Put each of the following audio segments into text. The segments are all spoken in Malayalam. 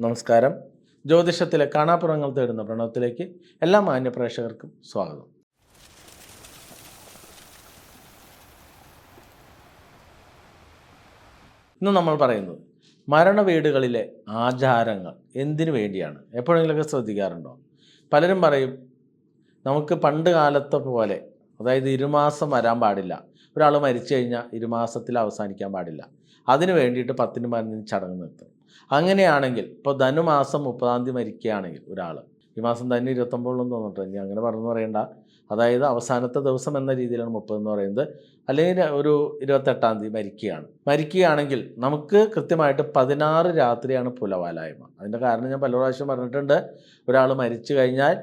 നമസ്കാരം. ജ്യോതിഷത്തിലെ കാണാപ്പുറങ്ങൾ തേടുന്ന പ്രണവത്തിലേക്ക് എല്ലാ മാന്യപ്രേക്ഷകർക്കും സ്വാഗതം. ഇന്ന് നമ്മൾ പറയുന്നത് മരണ വീടുകളിലെ ആചാരങ്ങൾ എന്തിനു വേണ്ടിയാണ്? എപ്പോഴെങ്കിലുമൊക്കെ ശ്രദ്ധിക്കാറുണ്ടോ? പലരും പറയും നമുക്ക് പണ്ട് കാലത്തെ പോലെ അതായത് ഇരുമാസം വരാൻ പാടില്ല. ഒരാൾ മരിച്ചു കഴിഞ്ഞാൽ ഇരുമാസത്തിൽ അവസാനിക്കാൻ പാടില്ല. അതിന് വേണ്ടിയിട്ട് പത്തിന് പതിനഞ്ച് ചടങ്ങ് നിർത്തും അങ്ങനെയാണെങ്കിൽ ഇപ്പോൾ ധനുമാസം മുപ്പതാം തീയതി മരിക്കുകയാണെങ്കിൽ ഒരാൾ ഈ മാസം തന്നെ ഇരുപത്തൊമ്പതിലൊന്നും തോന്നിട്ടുണ്ട് ഇനി അങ്ങനെ പറഞ്ഞു പറയണ്ട. അതായത് അവസാനത്തെ ദിവസം എന്ന രീതിയിലാണ് മുപ്പത് എന്ന് പറയുന്നത്. അല്ലെങ്കിൽ ഒരു ഇരുപത്തെട്ടാം തീയതി മരിക്കുകയാണ്. മരിക്കുകയാണെങ്കിൽ നമുക്ക് കൃത്യമായിട്ട് പതിനാറ് രാത്രിയാണ് പുലവാലായ്മ. അതിന്റെ കാരണം ഞാൻ പല പ്രാവശ്യം പറഞ്ഞിട്ടുണ്ട്. ഒരാൾ മരിച്ചു കഴിഞ്ഞാൽ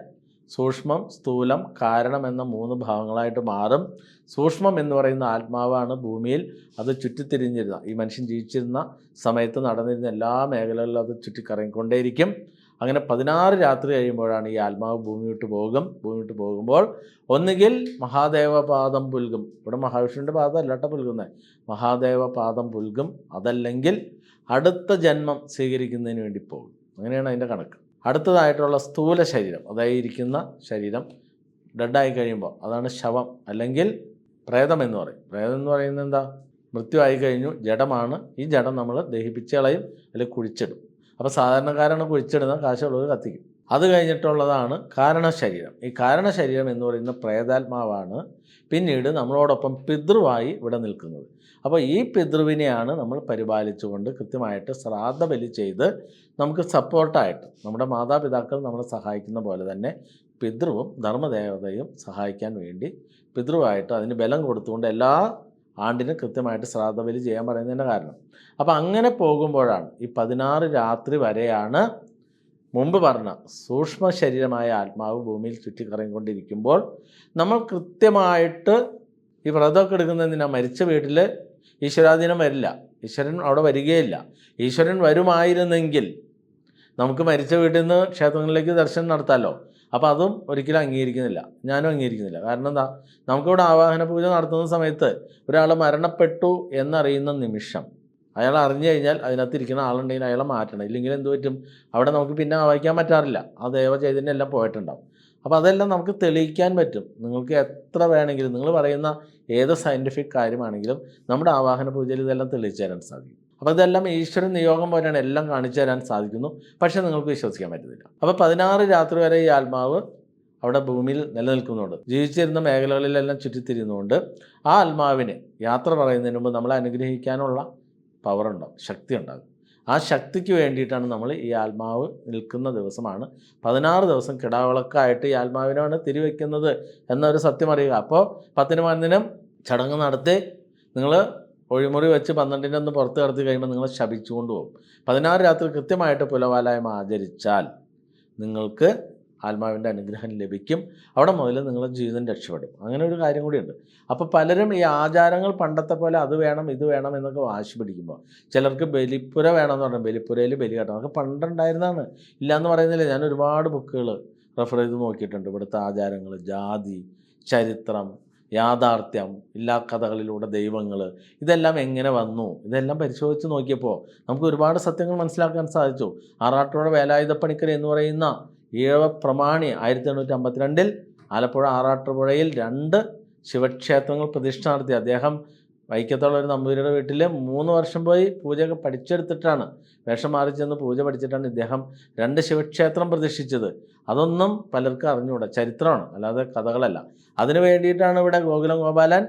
സൂക്ഷ്മം സ്ഥൂലം കാരണം എന്ന മൂന്ന് ഭാഗങ്ങളായിട്ട് മാറും. സൂക്ഷ്മം എന്ന് പറയുന്ന ആത്മാവാണ് ഭൂമിയിൽ അത് ചുറ്റിത്തിരിഞ്ഞിരുന്ന ഈ മനുഷ്യൻ ജീവിച്ചിരുന്ന സമയത്ത് നടന്നിരുന്ന എല്ലാ മേഖലകളിലും അത് ചുറ്റിക്കറങ്ങിക്കൊണ്ടേയിരിക്കും. അങ്ങനെ പതിനാറ് രാത്രി കഴിയുമ്പോഴാണ് ഈ ആത്മാവ് ഭൂമി പോകും. ഭൂമി പോകുമ്പോൾ ഒന്നുകിൽ മഹാദേവപാദം പുൽകും. ഇവിടെ മഹാവിഷ്ണുവിന്റെ പാദം അല്ലാട്ട പുൽകുന്നത് മഹാദേവപാദം പുൽകും. അതല്ലെങ്കിൽ അടുത്ത ജന്മം സ്വീകരിക്കുന്നതിന് വേണ്ടി പോകും. അങ്ങനെയാണ് അതിന്റെ കണക്ക്. അടുത്തതായിട്ടുള്ള സ്ഥൂല ശരീരം അതായത് ഇരിക്കുന്ന ശരീരം ഡെഡായി കഴിയുമ്പോൾ അതാണ് ശവം അല്ലെങ്കിൽ പ്രേതം എന്ന് പറയും. പ്രേതം എന്ന് പറയുന്നത് എന്താ? മൃത്യു ആയി കഴിഞ്ഞു ജഡമാണ്. ഈ ജഡം നമ്മൾ ദഹിപ്പിച്ച് കളയും അല്ലെങ്കിൽ കുഴിച്ചിടും. അപ്പോൾ സാധാരണക്കാരാണ് കുഴിച്ചിടുന്ന കാശുള്ളവർ കത്തിക്കും. അത് കഴിഞ്ഞിട്ടുള്ളതാണ് കാരണശരീരം. ഈ കാരണശരീരം എന്ന് പറയുന്ന പ്രേതാത്മാവാണ് പിന്നീട് നമ്മളോടൊപ്പം പിതൃവായി ഇവിടെ നിൽക്കുന്നത്. അപ്പോൾ ഈ പിതൃവിനെയാണ് നമ്മൾ പരിപാലിച്ചുകൊണ്ട് കൃത്യമായിട്ട് ശ്രാദ്ധ ബലി ചെയ്ത് നമുക്ക് സപ്പോർട്ടായിട്ട് നമ്മുടെ മാതാപിതാക്കൾ നമ്മളെ സഹായിക്കുന്ന പോലെ തന്നെ പിതൃവും ധർമ്മദേവതയും സഹായിക്കാൻ വേണ്ടി പിതൃവായിട്ട് അതിന് ബലം കൊടുത്തുകൊണ്ട് എല്ലാ ആണ്ടിനും കൃത്യമായിട്ട് ശ്രാദ്ധ ബലി ചെയ്യാൻ പറയുന്നതിന്റെ കാരണം. അപ്പോൾ അങ്ങനെ പോകുമ്പോഴാണ് ഈ പതിനാറ് രാത്രി വരെയാണ് മുമ്പ് പറഞ്ഞ സൂക്ഷ്മ ശരീരമായ ആത്മാവ് ഭൂമിയിൽ ചുറ്റിക്കറങ്ങിക്കൊണ്ടിരിക്കുമ്പോൾ നമ്മൾ കൃത്യമായിട്ട് ഈ വ്രതമൊക്കെ എടുക്കുന്നതിനാ മരിച്ച വീട്ടിൽ ഈശ്വരാധീനം വരില്ല. ഈശ്വരൻ അവിടെ വരികയില്ല. ഈശ്വരൻ വരുമായിരുന്നെങ്കിൽ നമുക്ക് മരിച്ച വീട്ടിൽ നിന്ന് ക്ഷേത്രങ്ങളിലേക്ക് ദർശനം നടത്താമല്ലോ അപ്പോൾ അതും ഒരിക്കലും അംഗീകരിക്കുന്നില്ല. ഞാനും അംഗീകരിക്കുന്നില്ല. കാരണം എന്താ? നമുക്കിവിടെ ആവാഹന പൂജ നടത്തുന്ന സമയത്ത് ഒരാൾ മരണപ്പെട്ടു എന്നറിയുന്ന നിമിഷം അയാൾ അറിഞ്ഞു കഴിഞ്ഞാൽ അതിനകത്ത് ഇരിക്കുന്ന ആളുണ്ടെങ്കിൽ അയാളെ മാറ്റണം. ഇല്ലെങ്കിൽ എന്ത് പറ്റും? അവിടെ നമുക്ക് പിന്നെ വായിക്കാൻ പറ്റാറില്ല. ആ ദേവചൈതന്യം എല്ലാം പോയിട്ടുണ്ടാവും. അപ്പോൾ അതെല്ലാം നമുക്ക് തെളിയിക്കാൻ പറ്റും. നിങ്ങൾക്ക് എത്ര വേണമെങ്കിലും നിങ്ങൾ പറയുന്ന ഏത് സയന്റിഫിക് കാര്യമാണെങ്കിലും നമ്മുടെ ആവാഹന പൂജയിൽ ഇതെല്ലാം തെളിയിച്ചു തരാൻ സാധിക്കും. അപ്പോൾ ഇതെല്ലാം ഈശ്വര നിയോഗം പോലെയാണ് എല്ലാം കാണിച്ചു തരാൻ സാധിക്കുന്നു. പക്ഷേ നിങ്ങൾക്ക് വിശ്വസിക്കാൻ പറ്റുന്നില്ല അപ്പോൾ പതിനാറ് രാത്രി വരെ ഈ ആത്മാവ് അവിടെ ഭൂമിയിൽ നിലനിൽക്കുന്നുണ്ട്. ജീവിച്ചിരുന്ന മേഖലകളിലെല്ലാം ചുറ്റിത്തിരിയുന്നുകൊണ്ട് ആ ആത്മാവിനെ യാത്ര പറയുന്നതിന് മുമ്പ് നമ്മളെ അനുഗ്രഹിക്കാനുള്ള പവർ ഉണ്ടാവും ശക്തി ഉണ്ടാകും ആ ശക്തിക്ക് വേണ്ടിയിട്ടാണ് നമ്മൾ ഈ ആത്മാവ് നിൽക്കുന്ന ദിവസമാണ്. പതിനാറ് ദിവസം കിടാവിളക്കായിട്ട് ഈ ആത്മാവിനാണ് തിരിവെക്കുന്നത് എന്നൊരു സത്യം അറിയുക. അപ്പോൾ പത്തിന് പതിനും ചടങ്ങ് നടത്തി നിങ്ങൾ ഒഴിമുറി വെച്ച് പന്ത്രണ്ടിന്റെ ഒന്ന് പുറത്ത് കടത്തി കഴിയുമ്പോൾ നിങ്ങൾ ശപിച്ചുകൊണ്ട് പോകും. പതിനാറ് രാത്രി കൃത്യമായിട്ട് പുലവാലായ്മ ആചരിച്ചാൽ നിങ്ങൾക്ക് ആത്മാവിന്റെ അനുഗ്രഹം ലഭിക്കും. അവിടെ മുതൽ നിങ്ങളുടെ ജീവിതം രക്ഷപ്പെടും. അങ്ങനെ ഒരു കാര്യം കൂടിയുണ്ട്. അപ്പോൾ പലരും ഈ ആചാരങ്ങൾ പണ്ടത്തെ പോലെ അത് വേണം ഇത് വേണം എന്നൊക്കെ വാശി പിടിക്കുമ്പോൾ ചിലർക്ക് ബലിപ്പുര വേണമെന്ന് പറഞ്ഞാൽ ബലിപ്പുരയിൽ ബലി കെട്ടണം. അതൊക്കെ പണ്ടുണ്ടായിരുന്നതാണ്. ഇല്ലയെന്ന് പറയുന്നില്ല. ഞാൻ ഒരുപാട് ബുക്കുകൾ റെഫർ ചെയ്ത് നോക്കിയിട്ടുണ്ട്. ഇവിടുത്തെ ആചാരങ്ങൾ ജാതി ചരിത്രം യാഥാർത്ഥ്യം എല്ലാ കഥകളിലൂടെ ദൈവങ്ങൾ ഇതെല്ലാം എങ്ങനെ വന്നു? ഇതെല്ലാം പരിശോധിച്ച് നോക്കിയപ്പോൾ നമുക്ക് ഒരുപാട് സത്യങ്ങൾ മനസ്സിലാക്കാൻ സാധിച്ചു. ആറാട്ടുപുഴ വേലായുധപ്പണിക്കർ എന്ന് പറയുന്ന ഈഴവ പ്രമാണി ആയിരത്തി എണ്ണൂറ്റി അമ്പത്തിരണ്ടിൽ ആലപ്പുഴ ആറാട്ടുപുഴയിൽ രണ്ട് ശിവക്ഷേത്രങ്ങൾ പ്രതിഷ്ഠ നടത്തി. അദ്ദേഹം വൈക്കത്തുള്ള ഒരു നമ്പൂതിരിയുടെ വീട്ടിൽ മൂന്ന് വർഷം പോയി പൂജയൊക്കെ പഠിച്ചെടുത്തിട്ടാണ്. വേഷം മാറി ചെന്ന് പൂജ പഠിച്ചിട്ടാണ് ഇദ്ദേഹം രണ്ട് ശിവക്ഷേത്രം പ്രതിഷ്ഠിച്ചത്. അതൊന്നും പലർക്കും അറിഞ്ഞുകൂടാ. ചരിത്രമാണ് അല്ലാതെ കഥകളല്ല. അതിനു വേണ്ടിയിട്ടാണ് ഇവിടെ ഗോകുലം ഗോപാലൻ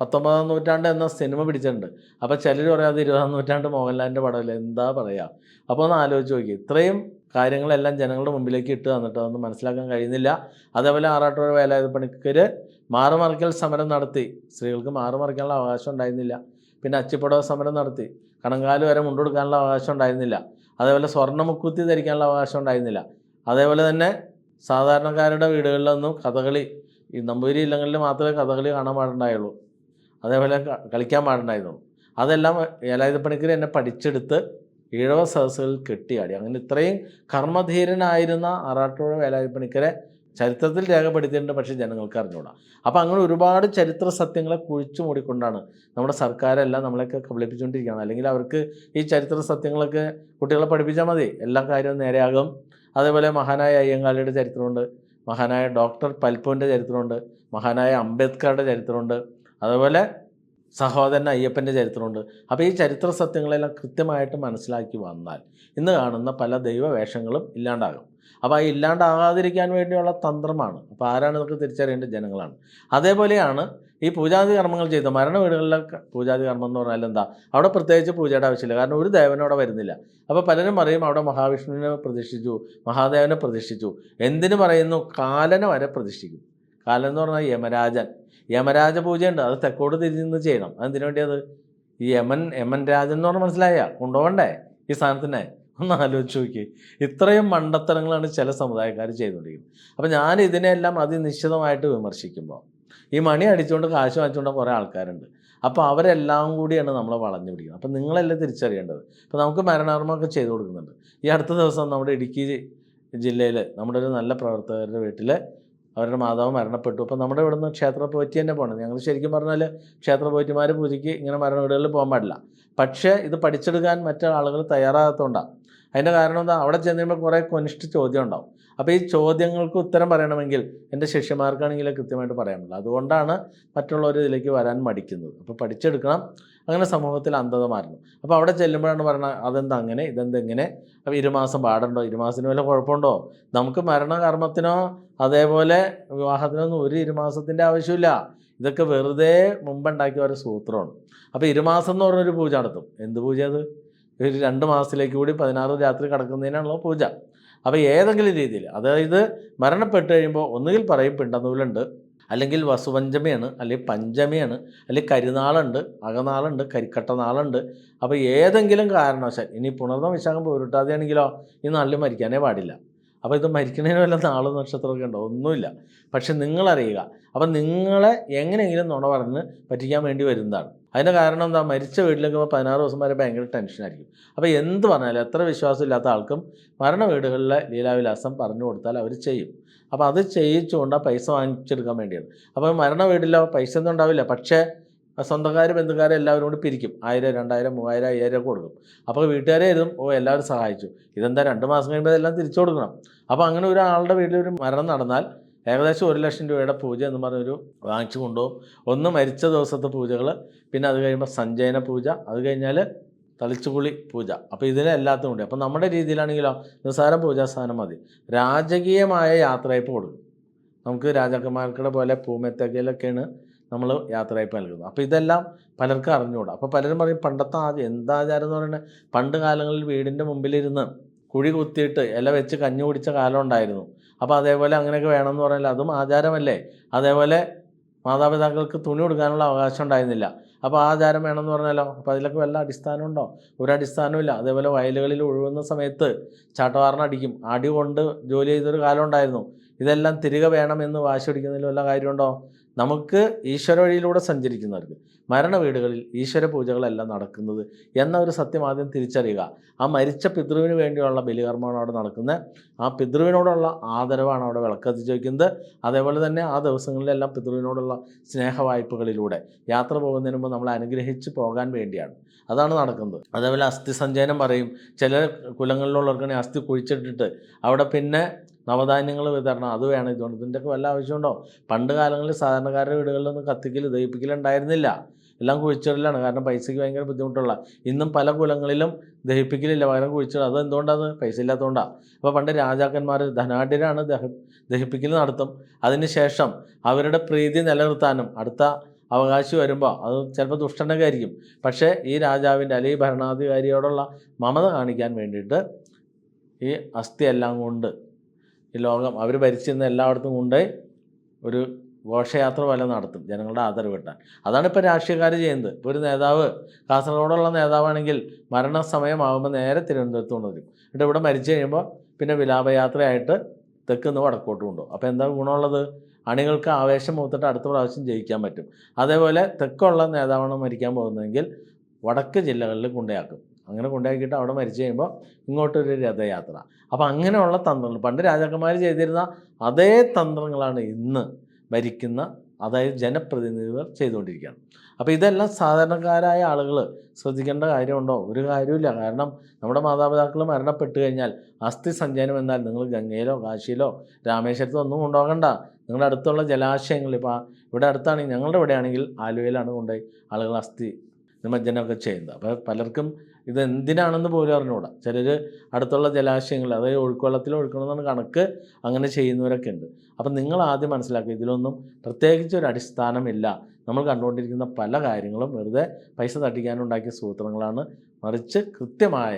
പത്തൊമ്പതാം നൂറ്റാണ്ട് എന്ന സിനിമ പിടിച്ചിട്ടുണ്ട്. അപ്പോൾ ചിലർ പറയാതെ ഇരുപതാം നൂറ്റാണ്ട് മോഹൻലാലിന്റെ പടമില്ല? എന്താ പറയുക അപ്പോൾ ഒന്ന് ആലോചിച്ച് നോക്കി. ഇത്രയും കാര്യങ്ങളെല്ലാം ജനങ്ങളുടെ മുമ്പിലേക്ക് ഇട്ട് തന്നിട്ട്? അതൊന്നും മനസ്സിലാക്കാൻ കഴിയുന്നില്ല. അതേപോലെ ആറാട്ടുപുഴ വേലായുധ പണിക്കർ മാറുമറിക്കൽ സമരം നടത്തി. സ്ത്രീകൾക്ക് മാറുമറിക്കാനുള്ള അവകാശം ഉണ്ടായിരുന്നില്ല. പിന്നെ അച്ചിപ്പടവ സമരം നടത്തി. കണങ്കാൽ വരെ മുണ്ടെടുക്കാനുള്ള അവകാശം ഉണ്ടായിരുന്നില്ല. അതേപോലെ സ്വർണമുക്കുത്തി ധരിക്കാനുള്ള അവകാശം ഉണ്ടായിരുന്നില്ല. അതേപോലെ തന്നെ സാധാരണക്കാരുടെ വീടുകളിലൊന്നും കഥകളി ഈ നമ്പൂരി ഇല്ലങ്ങളിൽ മാത്രമേ കഥകളി കാണാൻ പാടുണ്ടായുള്ളൂ. അതേപോലെ കളിക്കാൻ പാടുണ്ടായിരുന്നു. അതെല്ലാം ഏലായുധ പണിക്കർ എന്നെ പഠിച്ചെടുത്ത് ഈഴവ സദസ്സുകളിൽ കെട്ടിയാടി അങ്ങനെ ഇത്രയും കർമ്മധീരനായിരുന്ന ആറാട്ടുപുഴ വേലായുധ പണിക്കരെ ചരിത്രത്തിൽ രേഖപ്പെടുത്തിയിട്ടുണ്ട് പക്ഷേ ജനങ്ങൾക്ക് അറിഞ്ഞുകൂടാ അപ്പോൾ അങ്ങനെ ഒരുപാട് ചരിത്ര സത്യങ്ങളെ കുഴിച്ചു മൂടിക്കൊണ്ടാണ് നമ്മുടെ സർക്കാരെല്ലാം നമ്മളെയൊക്കെ കബളിപ്പിച്ചുകൊണ്ടിരിക്കുകയാണ് അല്ലെങ്കിൽ അവർക്ക് ഈ ചരിത്ര സത്യങ്ങളൊക്കെ കുട്ടികളെ പഠിപ്പിച്ചാൽ മതി. എല്ലാ കാര്യവും നേരെയാകും. അതേപോലെ മഹാനായ അയ്യങ്കാളിയുടെ ചരിത്രമുണ്ട്. മഹാനായ ഡോക്ടർ പൽപ്പുവിന്റെ ചരിത്രമുണ്ട്. മഹാനായ അംബേദ്കറുടെ ചരിത്രമുണ്ട്. അതുപോലെ സഹോദരൻ അയ്യപ്പന്റെ ചരിത്രമുണ്ട്. അപ്പോൾ ഈ ചരിത്ര സത്യങ്ങളെല്ലാം കൃത്യമായിട്ട് മനസ്സിലാക്കി വന്നാൽ ഇന്ന് കാണുന്ന പല ദൈവവേഷങ്ങളും ഇല്ലാണ്ടാകും. അപ്പോൾ ആ ഇല്ലാണ്ടാകാതിരിക്കാൻ വേണ്ടിയുള്ള തന്ത്രമാണ്. അപ്പോൾ ആരാണ് ഇതൊക്കെ തിരിച്ചറിയേണ്ട ജനങ്ങളാണ്. അതേപോലെയാണ് ഈ പൂജാതി കർമ്മങ്ങൾ ചെയ്ത മരണ വീടുകളിലൊക്കെ പൂജാതി കർമ്മം എന്ന് പറഞ്ഞാൽ എന്താ? അവിടെ പ്രത്യേകിച്ച് പൂജയുടെ ആവശ്യമില്ല. കാരണം ഒരു ദേവനും അവിടെ വരുന്നില്ല. അപ്പോൾ പലരും പറയും അവിടെ മഹാവിഷ്ണുവിനെ പ്രതിഷ്ഠിച്ചു മഹാദേവനെ പ്രതിഷ്ഠിച്ചു. എന്തിനു പറയുന്നു? കാലനെ വരെ പ്രതിഷ്ഠിക്കും. കാലൻ എന്ന് പറഞ്ഞാൽ യമരാജൻ. യമരാജ പൂജയുണ്ട്. അത് തെക്കോട് തിരിഞ്ഞ് ചെയ്യണം. അതെന്തിനു വേണ്ടിയത്? ഈ യമൻ യമൻ രാജൻ എന്ന് പറഞ്ഞാൽ മനസ്സിലായ? കൊണ്ടുപോകണ്ടേ ഈ സാധനത്തിനെ? ഒന്ന് ആലോചിച്ച് നോക്കി ഇത്രയും മണ്ടത്തരങ്ങളാണ് ചില സമുദായക്കാർ ചെയ്തുകൊണ്ടിരിക്കുന്നത്. അപ്പം ഞാൻ ഇതിനെല്ലാം അതിനിശ്ചിതമായിട്ട് വിമർശിക്കുമ്പോൾ ഈ മണി അടിച്ചുകൊണ്ട് കാശ് വാങ്ങിച്ചുകൊണ്ട് കുറേ ആൾക്കാരുണ്ട്. അപ്പോൾ അവരെല്ലാം കൂടിയാണ് നമ്മളെ വളഞ്ഞു പിടിക്കുന്നത്. അപ്പം നിങ്ങളെല്ലാം തിരിച്ചറിയേണ്ടത്? അപ്പോൾ നമുക്ക് മരണകർമ്മമൊക്കെ ചെയ്തു കൊടുക്കുന്നുണ്ട്. ഈ അടുത്ത ദിവസം നമ്മുടെ ഇടുക്കി ജില്ലയിൽ നമ്മുടെ ഒരു നല്ല പ്രവർത്തകരുടെ വീട്ടിൽ അവരുടെ മാതാവ് മരണപ്പെട്ടു. അപ്പോൾ നമ്മുടെ ഇവിടെ നിന്ന് ക്ഷേത്ര പോറ്റി തന്നെ പോകണം. ഞങ്ങൾ ശരിക്കും പറഞ്ഞാൽ ക്ഷേത്ര പോറ്റിമാർ പൂജയ്ക്ക് ഇങ്ങനെ മരണ വീടുകളിൽ പോകാൻ പാടില്ല. പക്ഷേ ഇത് പഠിച്ചെടുക്കാൻ മറ്റാളുകൾ തയ്യാറാകാത്തതുകൊണ്ടാണ്. അതിന്റെ കാരണം എന്താ? അവിടെ ചെന്ന് കഴിയുമ്പോൾ കുറേ കൊനിഷ്ഠ ചോദ്യം ഉണ്ടാവും. അപ്പോൾ ഈ ചോദ്യങ്ങൾക്ക് ഉത്തരം പറയണമെങ്കിൽ എന്റെ ശിഷ്യന്മാർക്കാണെങ്കിൽ കൃത്യമായിട്ട് പറയാൻ പറ്റില്ല അതുകൊണ്ടാണ് മറ്റുള്ളവർ ഇതിലേക്ക് വരാൻ മടിക്കുന്നത്. അപ്പോൾ പഠിച്ചെടുക്കണം. അങ്ങനെ സമൂഹത്തിൽ അന്ധത മാറുന്നു അപ്പോൾ അവിടെ ചെല്ലുമ്പോഴാണ് പറയുന്നത് അതെന്താ അങ്ങനെ? ഇതെന്താ ഇങ്ങനെ അപ്പോൾ ഇരുമാസം പാടുണ്ടോ? ഇരുമാസത്തിന് വല്ല കുഴപ്പമുണ്ടോ? നമുക്ക് മരണകർമ്മത്തിനോ അതേപോലെ വിവാഹത്തിനൊന്നും ഒരു ഇരുമാസത്തിന്റെ ആവശ്യമില്ല. ഇതൊക്കെ വെറുതെ മുമ്പുണ്ടാക്കിയ ഒരു സൂത്രമാണ്. അപ്പോൾ ഇരുമാസം എന്ന് പറഞ്ഞൊരു പൂജ നടത്തും. എന്ത് പൂജ അത് ഒരു രണ്ട് മാസത്തിലേക്ക് കൂടി പതിനാറ് രാത്രി കിടക്കുന്നതിനാണല്ലോ പൂജ. അപ്പോൾ ഏതെങ്കിലും രീതിയിൽ അതായത് മരണപ്പെട്ട് കഴിയുമ്പോൾ ഒന്നുകിൽ പറയും പിണ്ടനൂലുണ്ട് അല്ലെങ്കിൽ വസുപഞ്ചമിയാണ് അല്ലെങ്കിൽ പഞ്ചമിയാണ് അല്ലെങ്കിൽ കരിനാളുണ്ട് അകനാളുണ്ട് കരിക്കട്ട നാളുണ്ട് അപ്പോൾ ഏതെങ്കിലും കാരണവശാൽ ഇനി പുണർന്ന വിശാഖം പോരുട്ടാതെയാണെങ്കിലോ ഈ നാളിൽ മരിക്കാനേ പാടില്ല. അപ്പോൾ ഇത് മരിക്കുന്നതിന് വല്ല നാളും നക്ഷത്രമൊക്കെ ഉണ്ടോ? ഒന്നുമില്ല. പക്ഷെ നിങ്ങളറിയുക. അപ്പം നിങ്ങളെ എങ്ങനെയെങ്കിലും നുണ പറഞ്ഞ് പറ്റിക്കാൻ വേണ്ടി വരുന്നതാണ്. അതിന്റെ കാരണം എന്താ? മരിച്ച വീട്ടിലേക്ക് പതിനാറ് ദിവസം വരെ ഭയങ്കര ടെൻഷനായിരിക്കും അപ്പോൾ എന്ത് പറഞ്ഞാലും എത്ര വിശ്വാസമില്ലാത്ത ആൾക്കും മരണ വീടുകളിലെ ലീലാവിലാസം പറഞ്ഞു കൊടുത്താൽ അവർ ചെയ്യും. അപ്പോൾ അത് ചെയ്യിച്ചുകൊണ്ട് പൈസ വാങ്ങിച്ചെടുക്കാൻ വേണ്ടിയാണ്. അപ്പോൾ മരണ വീട്ടിലോ പൈസ ഒന്നും ഉണ്ടാവില്ല. പക്ഷേ സ്വന്തക്കാർ ബന്ധുക്കാരെ എല്ലാവരും കൂടി പിരിക്കും. ആയിരം രണ്ടായിരം മൂവായിരം അയ്യായിരം ഒക്കെ കൊടുക്കും. അപ്പോൾ വീട്ടുകാരെ എഴുതും. ഓ എല്ലാവരും സഹായിച്ചു. ഇതെന്താ രണ്ട് മാസം കഴിയുമ്പോൾ എല്ലാം തിരിച്ചു കൊടുക്കണം. അപ്പോൾ അങ്ങനെ ഒരാളുടെ വീട്ടിലൊരു മരണം നടന്നാൽ ഏകദേശം ഒരു ലക്ഷം രൂപയുടെ പൂജ എന്ന് പറഞ്ഞൊരു വാങ്ങിച്ചു കൊണ്ടുപോകും. ഒന്ന് മരിച്ച ദിവസത്തെ പൂജകൾ പിന്നെ അത് കഴിയുമ്പോൾ സഞ്ജയന പൂജ അത് കഴിഞ്ഞാൽ തളിച്ചുകുളി പൂജ. അപ്പോൾ ഇതിന് എല്ലാത്തും ഉണ്ട്. അപ്പോൾ നമ്മുടെ രീതിയിലാണെങ്കിലോ നിസ്സാരം പൂജാസ്ഥാനം മതി. രാജകീയമായ യാത്രയപ്പ് കൊടുക്കും. നമുക്ക് രാജാക്കന്മാർക്കുടെ പോലെ പൂമെത്തകയിലൊക്കെയാണ് നമ്മൾ യാത്രയപ്പ് നൽകുന്നത് അപ്പോൾ ഇതെല്ലാം പലർക്കും അറിഞ്ഞുകൂടാ. അപ്പോൾ പലരും പറയും പണ്ടത്തെ ആദ്യം എന്താചാരം എന്ന് പറയുന്നത്? പണ്ട് കാലങ്ങളിൽ വീടിന്റെ മുമ്പിലിരുന്ന് കുഴി കുത്തിയിട്ട് ഇല വെച്ച് കഞ്ഞി കുടിച്ച കാലം ഉണ്ടായിരുന്നു. അപ്പോൾ അതേപോലെ അങ്ങനെയൊക്കെ വേണമെന്ന് പറഞ്ഞാൽ അതും ആചാരമല്ലേ? അതേപോലെ മാതാപിതാക്കൾക്ക് തുണി കൊടുക്കാനുള്ള അവകാശം ഉണ്ടായിരുന്നില്ല. അപ്പോൾ ആചാരം വേണമെന്ന് പറഞ്ഞാലോ? അപ്പോൾ അതിലൊക്കെ വല്ല അടിസ്ഥാനമുണ്ടോ ഒരു അടിസ്ഥാനമില്ല അതേപോലെ വയലുകളിൽ ഒഴുകുന്ന സമയത്ത് ചാട്ടവാറിനടിക്കും അടി കൊണ്ട് ജോലി ചെയ്തൊരു കാലം ഉണ്ടായിരുന്നു. ഇതെല്ലാം തിരികെ വേണമെന്ന് വാശി പിടിക്കുന്നതിൽ വല്ല കാര്യമുണ്ടോ? നമുക്ക് ഈശ്വര വഴിയിലൂടെ സഞ്ചരിക്കുന്നവർക്ക് മരണ വീടുകളിൽ ഈശ്വര പൂജകളെല്ലാം നടക്കുന്നത് എന്ന ഒരു സത്യം ആദ്യം തിരിച്ചറിയുക. ആ മരിച്ച പിതൃവിന് വേണ്ടിയുള്ള ബലികർമ്മമാണ് അവിടെ നടക്കുന്നത് ആ പിതൃവിനോടുള്ള ആദരവാണ് അവിടെ വിളക്കത്തിച്ച് വയ്ക്കുന്നത് അതേപോലെ തന്നെ ആ ദിവസങ്ങളിലെല്ലാം പിതൃവിനോടുള്ള സ്നേഹവായ്പകളിലൂടെ യാത്ര പോകുന്നതിന് മുമ്പ് നമ്മളെ അനുഗ്രഹിച്ച് പോകാൻ വേണ്ടിയാണ്. അതാണ് നടക്കുന്നത്. അതേപോലെ അസ്ഥി സഞ്ചയനം പറയും. ചില കുലങ്ങളിലുള്ളവർക്കാണെങ്കിൽ അസ്ഥി കുഴിച്ചിട്ടിട്ട് അവിടെ പിന്നെ നവധാന്യങ്ങൾ വിതരണം. അത് വേണം. ഇതുകൊണ്ട് ഇതിന്റെയൊക്കെ വല്ല ആവശ്യമുണ്ടോ പണ്ട് കാലങ്ങളിൽ സാധാരണക്കാരുടെ വീടുകളിലൊന്നും കത്തിക്കൽ ദഹിപ്പിക്കലുണ്ടായിരുന്നില്ല എല്ലാം കുഴിച്ചിടലാണ്. കാരണം പൈസയ്ക്ക് ഭയങ്കര ബുദ്ധിമുട്ടുള്ള. ഇന്നും പല കുലങ്ങളിലും ദഹിപ്പിക്കലില്ല. പകരം കുഴിച്ചിട. അത് എന്തുകൊണ്ടാണ് പൈസ ഇല്ലാത്തതുകൊണ്ടാണ് അപ്പോൾ പണ്ട് രാജാക്കന്മാർ ധനാഢ്യരാണ്. ദഹി ദഹിപ്പിക്കൽ നടത്തും. അതിനുശേഷം അവരുടെ പ്രീതി നിലനിർത്താനും അടുത്ത അവകാശി വരുമ്പോൾ അത് ചിലപ്പോൾ ദുഷ്ടനൊക്കെ പക്ഷേ ഈ രാജാവിന്റെ അല്ലെങ്കിൽ ഭരണാധികാരിയോടുള്ള മമത കാണിക്കാൻ വേണ്ടിയിട്ട് ഈ അസ്ഥിയെല്ലാം കൊണ്ട് ഈ ലോകം അവർ ഭരിച്ചിരുന്ന എല്ലായിടത്തും കൊണ്ട് ഒരു ഘോഷയാത്ര പോലെ നടത്തും ജനങ്ങളുടെ ആദരവ് കിട്ടാൻ. അതാണ് ഇപ്പോൾ രാഷ്ട്രീയക്കാർ ചെയ്യുന്നത്. ഇപ്പോൾ ഒരു നേതാവ് കാസർഗോഡുള്ള നേതാവാണെങ്കിൽ മരണസമയമാകുമ്പോൾ നേരെ തിരുവനന്തപുരത്ത് കൊണ്ടുവരും എന്നിട്ട് ഇവിടെ മരിച്ചു കഴിയുമ്പോൾ പിന്നെ വിലാപയാത്രയായിട്ട് തെക്ക് നിന്ന് വടക്കോട്ട് കൊണ്ടുപോകും അപ്പോൾ എന്താ ഗുണമുള്ളത്? അണികൾക്ക് ആവേശം മൂത്തിട്ട് അടുത്ത പ്രാവശ്യം ജയിക്കാൻ പറ്റും. അതേപോലെ തെക്കുള്ള നേതാവാണ് മരിക്കാൻ പോകുന്നതെങ്കിൽ വടക്ക് ജില്ലകളിൽ കൊണ്ടയാക്കും. അങ്ങനെ കൊണ്ടാക്കിയിട്ട് അവിടെ മരിച്ചു കഴിയുമ്പോൾ ഇങ്ങോട്ടൊരു രഥയാത്ര. അപ്പോൾ അങ്ങനെയുള്ള തന്ത്രങ്ങൾ പണ്ട് രാജാക്കന്മാർ ചെയ്തിരുന്ന അതേ തന്ത്രങ്ങളാണ് ഇന്ന് ഭരിക്കുന്ന അതായത് ജനപ്രതിനിധികൾ ചെയ്തുകൊണ്ടിരിക്കുകയാണ്. അപ്പോൾ ഇതെല്ലാം സാധാരണക്കാരായ ആളുകൾ ശ്രദ്ധിക്കേണ്ട കാര്യമുണ്ടോ? ഒരു കാര്യമില്ല കാരണം നമ്മുടെ മാതാപിതാക്കൾ മരണപ്പെട്ട് കഴിഞ്ഞാൽ അസ്ഥി സഞ്ചയനം എന്നാൽ നിങ്ങൾ ഗംഗയിലോ കാശിയിലോ രാമേശ്വരത്തോ ഒന്നും കൊണ്ടുപോകണ്ട. നിങ്ങളുടെ അടുത്തുള്ള ജലാശയങ്ങൾ ഇപ്പോൾ ഇവിടെ അടുത്താണെങ്കിൽ ഞങ്ങളുടെ ഇവിടെയാണെങ്കിൽ ആലുവയിലാണ് കൊണ്ടുപോയി ആളുകൾ അസ്ഥി നിമജ്ജനമൊക്കെ ചെയ്യുന്നത്. അപ്പോൾ പലർക്കും ഇത് എന്തിനാണെന്ന് പോലും അറിഞ്ഞുകൂടാ. ചിലർ അടുത്തുള്ള ജലാശയങ്ങൾ അതായത് ഒഴുക്കുവെള്ളത്തിൽ ഒഴുക്കണമെന്നാണ് കണക്ക് അങ്ങനെ ചെയ്യുന്നവരൊക്കെ ഉണ്ട്. അപ്പം നിങ്ങൾ ആദ്യം മനസ്സിലാക്കുക ഇതിലൊന്നും പ്രത്യേകിച്ച് ഒരു അടിസ്ഥാനമില്ല. നമ്മൾ കണ്ടുകൊണ്ടിരിക്കുന്ന പല കാര്യങ്ങളും വെറുതെ പൈസ തട്ടിക്കാനുണ്ടാക്കിയ സൂത്രങ്ങളാണ്. മറിച്ച് കൃത്യമായ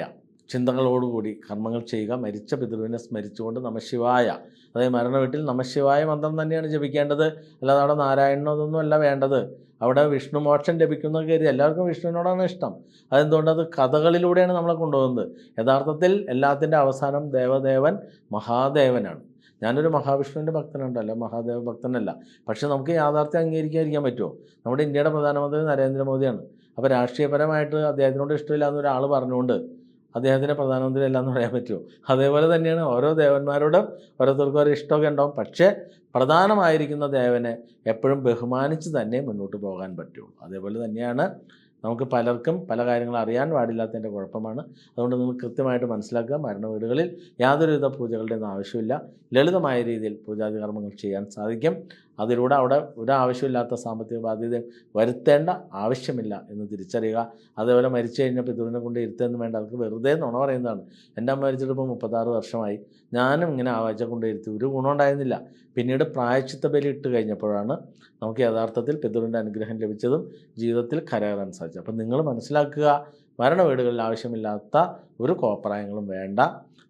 ചിന്തകളോടുകൂടി കർമ്മങ്ങൾ ചെയ്യുക മരിച്ച പിതൃവിനെ സ്മരിച്ചുകൊണ്ട് നമശിവായ അതായത് മരണവീട്ടിൽ നമശിവായ മന്ത്രം തന്നെയാണ് ജപിക്കേണ്ടത്. അല്ലാതെ അവിടെ നാരായണനോ അതൊന്നും അല്ല വേണ്ടത്. അവിടെ വിഷ്ണു മോക്ഷം ലഭിക്കുന്ന കയറി എല്ലാവർക്കും വിഷ്ണുവിനോടാണ് ഇഷ്ടം. അതെന്തുകൊണ്ട്? അത് കഥകളിലൂടെയാണ് നമ്മളെ കൊണ്ടുപോകുന്നത്. യഥാർത്ഥത്തിൽ എല്ലാത്തിന്റെ അവസാനം ദേവദേവൻ മഹാദേവനാണ്. ഞാനൊരു മഹാവിഷ്ണുവിന്റെ ഭക്തനുണ്ടല്ല മഹാദേവ ഭക്തനല്ല. പക്ഷേ നമുക്ക് യാഥാർത്ഥ്യം അംഗീകരിക്കാതിരിക്കാൻ പറ്റുമോ? നമ്മുടെ ഇന്ത്യയുടെ പ്രധാനമന്ത്രി നരേന്ദ്രമോദിയാണ്. അപ്പോൾ രാഷ്ട്രീയപരമായിട്ട് അദ്ദേഹത്തിനോട് ഇഷ്ടമില്ല എന്നൊരാൾ പറഞ്ഞുകൊണ്ട് അദ്ദേഹത്തിനെ പ്രധാനമന്ത്രി അല്ല എന്ന് പറയാൻ പറ്റുമോ? അതേപോലെ തന്നെയാണ് ഓരോ ദേവന്മാരോടും ഓരോരുത്തർക്കും ഓരോ ഇഷ്ടമൊക്കെ ഉണ്ടാവും. പക്ഷേ പ്രധാനമായിരിക്കുന്ന ദേവനെ എപ്പോഴും ബഹുമാനിച്ച് തന്നെ മുന്നോട്ട് പോകാൻ പറ്റുള്ളൂ. അതേപോലെ തന്നെയാണ് നമുക്ക് പലർക്കും പല കാര്യങ്ങൾ അറിയാൻ പാടില്ലാത്തതിന്റെ കുഴപ്പമാണ്. അതുകൊണ്ട് നിങ്ങൾ കൃത്യമായിട്ട് മനസ്സിലാക്കുക. മരണ വീടുകളിൽ യാതൊരുവിധ പൂജകളുടെയൊന്നും ആവശ്യമില്ല. ലളിതമായ രീതിയിൽ പൂജാതി കർമ്മങ്ങൾ ചെയ്യാൻ സാധിക്കും. അതിലൂടെ അവിടെ ഒരു ആവശ്യമില്ലാത്ത സാമ്പത്തിക ബാധ്യത വരുത്തേണ്ട ആവശ്യമില്ല എന്ന് തിരിച്ചറിയുക. അതേപോലെ മരിച്ചു കഴിഞ്ഞാൽ പിതൃവിനെ കൊണ്ട് ഇരുത്തെന്ന് വേണ്ട. അവർക്ക് വെറുതെ നുണ പറയുന്നതാണ്. എന്റെ അമ്മ മരിച്ചിട്ട് ഇപ്പോൾ മുപ്പത്താറ് വർഷമായി. ഞാനും ഇങ്ങനെ ആവാഴ്ച കൊണ്ട് ഇരുത്തി ഒരു ഗുണം ഉണ്ടായിരുന്നില്ല. പിന്നീട് പ്രായച്ചിത്ത ബലി ഇട്ട് കഴിഞ്ഞപ്പോഴാണ് നമുക്ക് യഥാർത്ഥത്തിൽ പിതൃവിന്റെ അനുഗ്രഹം ലഭിച്ചതും ജീവിതത്തിൽ കരകയറാൻ സാധിച്ചത്. അപ്പം നിങ്ങൾ മനസ്സിലാക്കുക മരണ വീടുകളിൽ ആവശ്യമില്ലാത്ത ഒരു കോപ്രായങ്ങളും വേണ്ട.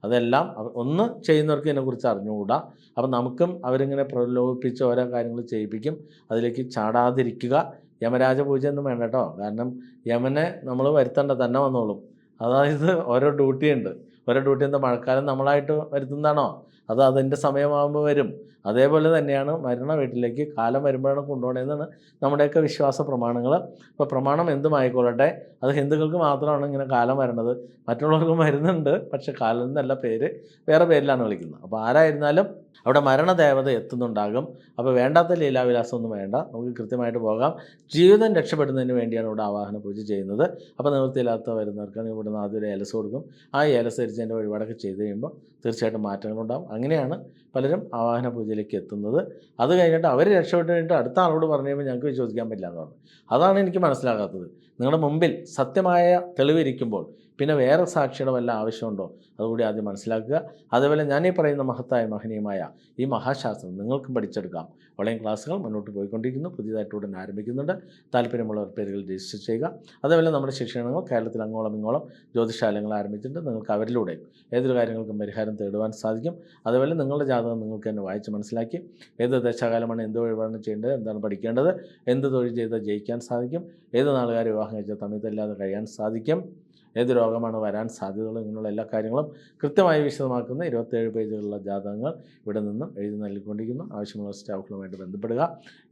അതെല്ലാം ഒന്ന് ചെയ്യുന്നവർക്ക് ഇതിനെക്കുറിച്ച് അറിഞ്ഞുകൂടാ. അപ്പം നമുക്കും അവരിങ്ങനെ പ്രലോഭിപ്പിച്ച് ഓരോ കാര്യങ്ങൾ ചെയ്യിപ്പിക്കും. അതിലേക്ക് ചാടാതിരിക്കുക. യമരാജ പൂജ ഒന്നും വേണ്ട കേട്ടോ. കാരണം യമനെ നമ്മൾ വരുത്തേണ്ട തന്നെ വന്നോളും. അതായത് ഓരോ ഡ്യൂട്ടിയുണ്ട്. ഓരോ ഡ്യൂട്ടി എന്താ മഴക്കാലം നമ്മളായിട്ട് വരുത്തുന്നതാണോ? അത് അതിന്റെ സമയമാകുമ്പോൾ വരും. അതേപോലെ തന്നെയാണ് മരണ വീട്ടിലേക്ക് കാലം വരുമ്പോഴാണ് കൊണ്ടുപോകണമെന്നാണ് നമ്മുടെയൊക്കെ വിശ്വാസ പ്രമാണങ്ങൾ. അപ്പോൾ പ്രമാണം എന്തുമായിക്കൊള്ളട്ടെ? അത് ഹിന്ദുക്കൾക്ക് മാത്രമാണ് ഇങ്ങനെ കാലം വരണത്. മറ്റുള്ളവർക്കും വരുന്നുണ്ട് പക്ഷെ കാലം എന്നല്ല പേര്. വേറെ പേരിലാണ് വിളിക്കുന്നത്. അപ്പോൾ ആരായിരുന്നാലും അവിടെ മരണദേവത എത്തുന്നുണ്ടാകും. അപ്പോൾ വേണ്ടാത്ത ലീലാവിലാസം ഒന്നും വേണ്ട. നമുക്ക് കൃത്യമായിട്ട് പോകാം. ജീവിതം രക്ഷപ്പെടുന്നതിന് വേണ്ടിയാണ് ഇവിടെ ആവാഹന പൂജ ചെയ്യുന്നത്. അപ്പോൾ നിവൃത്തിയില്ലാത്ത വരുന്നവർക്ക് ഇവിടെ നിന്ന് ആദ്യം ഏലസ് കൊടുക്കും. ആ ഏലസ് അരിച്ച് എന്റെ വഴിപാടൊക്കെ ചെയ്ത് കഴിയുമ്പോൾ തീർച്ചയായിട്ടും മാറ്റങ്ങളുണ്ടാകും അങ്ങനെയാണ് പലരും ആവാഹന പൂജയിലേക്ക് എത്തുന്നത്. അത് കഴിഞ്ഞിട്ട് അവർ രക്ഷപ്പെട്ട് കഴിഞ്ഞിട്ട് അടുത്ത ആളോട് പറഞ്ഞു കഴിയുമ്പോൾ ഞങ്ങൾക്ക് വിശ്വസിക്കാൻ പറ്റില്ല എന്ന് പറഞ്ഞു. അതാണ് എനിക്ക് മനസ്സിലാകാത്തത്. നിങ്ങളുടെ മുമ്പിൽ സത്യമായ തെളിവിരിക്കുമ്പോൾ പിന്നെ വേറെ സാക്ഷിയുടെ വല്ല ആവശ്യമുണ്ടോ? അതുകൂടി ആദ്യം മനസ്സിലാക്കുക. അതേപോലെ ഈ പറയുന്ന മഹത്തായ മഹനീയമായ ഈ മഹാശാസ്ത്രം നിങ്ങൾക്കും പഠിച്ചെടുക്കാം. ഓൺലൈൻ ക്ലാസ്സുകൾ മുന്നോട്ട് പോയിക്കൊണ്ടിരിക്കുന്നു. പുതിയതായിട്ട് ഉടൻ ആരംഭിക്കുന്നുണ്ട്. താല്പര്യമുള്ളവർ പേരുകൾ രജിസ്റ്റർ ചെയ്യുക. അതേപോലെ നമ്മുടെ ശിക്ഷണങ്ങൾ കേരളത്തിൽ അങ്ങോളം ഇങ്ങോളം ജ്യോതിശാലങ്ങൾ ആരംഭിച്ചിട്ടുണ്ട്. നിങ്ങൾക്ക് അവരിലൂടെ ഏതൊരു കാര്യങ്ങൾക്കും പരിഹാരം തേടുവാൻ സാധിക്കും. അതേപോലെ നിങ്ങളുടെ ജാതകം നിങ്ങൾക്ക് തന്നെ വായിച്ച് മനസ്സിലാക്കി. ഏത് ദശാകാലമാണ് എന്ത് വഴിപാടാണ് ചെയ്യേണ്ടത് എന്താണ് പഠിക്കേണ്ടത് എന്ത് തൊഴിൽ ചെയ്താൽ ജയിക്കാൻ സാധിക്കും ഏത് നാളുകാർ വിവാഹം കഴിച്ചാൽ തമ്മിത്തല്ലാതെ കഴിയാൻ സാധിക്കും. ഏത് രോഗമാണ് വരാൻ സാധ്യതകളും ഇങ്ങനെയുള്ള എല്ലാ കാര്യങ്ങളും കൃത്യമായി വിശദമാക്കുന്ന ഇരുപത്തേഴ് പേജുകളുള്ള ജാതകങ്ങൾ ഇവിടെ നിന്നും എഴുതി നൽകിക്കൊണ്ടിരിക്കുന്നു. ആവശ്യമുള്ള സ്റ്റാഫുകളുമായിട്ട് ബന്ധപ്പെടുക.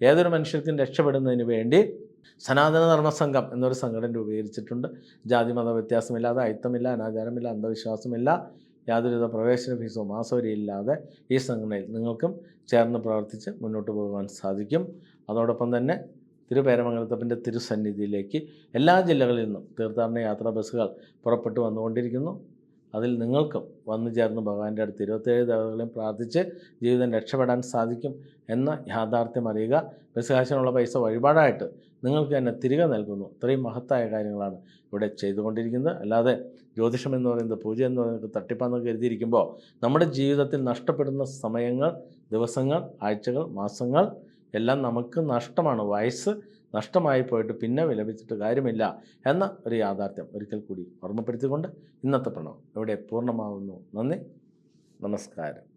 ഏതൊരു മനുഷ്യർക്കും രക്ഷപ്പെടുന്നതിന് വേണ്ടി സനാതന ധർമ്മ സംഘം എന്നൊരു സംഘടന രൂപീകരിച്ചിട്ടുണ്ട്. ജാതി മത വ്യത്യാസമില്ലാതെ അയിത്തമില്ല അനാചാരമില്ല അന്ധവിശ്വാസമില്ല യാതൊരുവിധ പ്രവേശന ഫീസോ മാസവരിയില്ലാതെ ഈ സംഘടനയിൽ നിങ്ങൾക്കും ചേർന്ന് പ്രവർത്തിച്ച് മുന്നോട്ട് പോകുവാൻ സാധിക്കും. അതോടൊപ്പം തന്നെ തിരുപേരമംഗലത്തപ്പന്റെ തിരുസന്നിധിയിലേക്ക് എല്ലാ ജില്ലകളിൽ നിന്നും തീർത്ഥാടന യാത്രാ ബസ്സുകൾ പുറപ്പെട്ടു വന്നുകൊണ്ടിരിക്കുന്നു. അതിൽ നിങ്ങൾക്കും വന്നു ചേർന്ന് ഭഗവാന്റെ അടുത്ത് ഇരുപത്തേഴ് ദേവതകളെയും പ്രാർത്ഥിച്ച് ജീവിതം രക്ഷപ്പെടാൻ സാധിക്കും എന്ന യാഥാർത്ഥ്യം അറിയുക. ബസ് കാശിനുള്ള പൈസ വഴിപാടായിട്ട് നിങ്ങൾക്ക് തന്നെ തിരികെ നൽകുന്നു. ഇത്രയും മഹത്തായ കാര്യങ്ങളാണ് ഇവിടെ ചെയ്തുകൊണ്ടിരിക്കുന്നത്. അല്ലാതെ ജ്യോതിഷം എന്ന് പറയുന്നത് പൂജ എന്ന് പറയുന്നത് തട്ടിപ്പാന്ന് കരുതിയിരിക്കുമ്പോൾ നമ്മുടെ ജീവിതത്തിൽ നഷ്ടപ്പെടുന്ന സമയങ്ങൾ ദിവസങ്ങൾ ആഴ്ചകൾ മാസങ്ങൾ എല്ലാം നമുക്ക് നഷ്ടമാണ്. വയസ്സ് നഷ്ടമായി പോയിട്ട് പിന്നെ വിലപിച്ചിട്ട് കാര്യമില്ല എന്ന ഒരു യാഥാർത്ഥ്യം ഒരിക്കൽ കൂടി ഓർമ്മപ്പെടുത്തിക്കൊണ്ട് ഇന്നത്തെ പ്രണവം ഇവിടെ പൂർണമാകുന്നു നന്ദി. നമസ്കാരം.